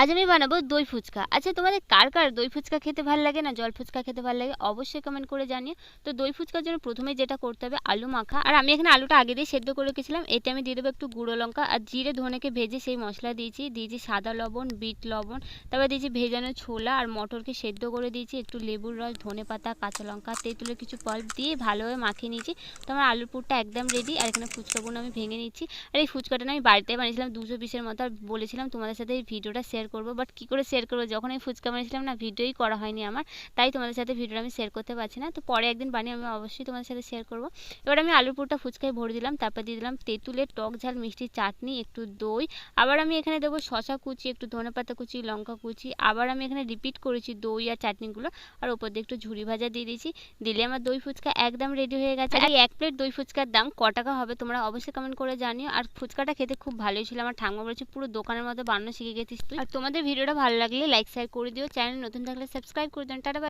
আজ আমি বানাবো দই ফুচকা। আচ্ছা তোমাদের কার কার দই ফুচকা খেতে ভালো লাগে না, জল ফুচকা খেতে ভালো লাগে, অবশ্যই কমেন্ট করে জানিও। তো দই ফুচকার জন্য প্রথমে যেটা করতে হবে, আলু মাখা। আর আমি এখানে আলুটা আগে দিয়ে সেদ্ধ করে রেখেছিলাম, এতে আমি দিয়ে দেবো একটু গুঁড়ো লঙ্কা আর জিরে ধনেকে ভেজে সেই মশলা দিয়েছি। দিয়েছি সাদা লবণ, বিট লবণ, তারপর দিয়েছি ভেজানো ছোলা আর মটরকে সেদ্ধ করে দিয়েছি, একটু লেবুর রস, ধনে পাতা, কাঁচা লঙ্কা, তেঁতুলের কিছু পাল্প দিয়ে ভালোভাবে মাখিয়ে নিয়েছি। তো আমার আলুর পুরটা একদম রেডি আর এখানে ফুচকাগুলো আমি ভেঙে নিচ্ছি। আর এই ফুচকাটা আমি বাড়িতে বানিয়েছিলাম, দুশো পিসের মতো, আর বলেছিলাম তোমাদের সাথে এই ভিডিওটা শেয়ার করব। বাট কী করে শেয়ার করব? যখন আমি ফুচকা বানিয়েছিলাম না, ভিডিওই করা হয়নি আমার। তাই তোমাদের সাথে ভিডিওটা আমি শেয়ার করতে পারছি না। তো পরে একদিন বানিয়ে আমি অবশ্যই তোমাদের সাথে শেয়ার করব। এবার আমি আলুর পুরটা ফুচকায় ভরে দিলাম, তারপর দিয়ে দিলাম তেঁতুলের টক ঝাল, মিষ্টি চাটনি, একটু দই। আবার আমি এখানে দেবো শশা কুচি, একটু ধনেপাতা কুচি, লঙ্কা কুচি। আবার আমি এখানে রিপিট করেছি দই আর চাটনিগুলো। আর ওপর দিয়ে একটু ঝুরি ভাজা দিয়ে দিয়েছি। দিলে আমার দই ফুচকা একদম রেডি হয়ে গেছে। আর এক প্লেট দই ফুচকার দাম ক টাকা হবে তোমরা অবশ্যই কমেন্ট করে জানিও। আর ফুচকাটা খেতে খুব ভালোই ছিল। আমার ঠাকুমা বলেছে, পুরো দোকানের মতো বানানো শিখে গেছিস তুই। আর তোমাদের ভিডিওটা ভালো লাগলে লাইক শেয়ার করে দিও চ্যানেল নতুন থাকলে সাবস্ক্রাইব করে দিও টাটা।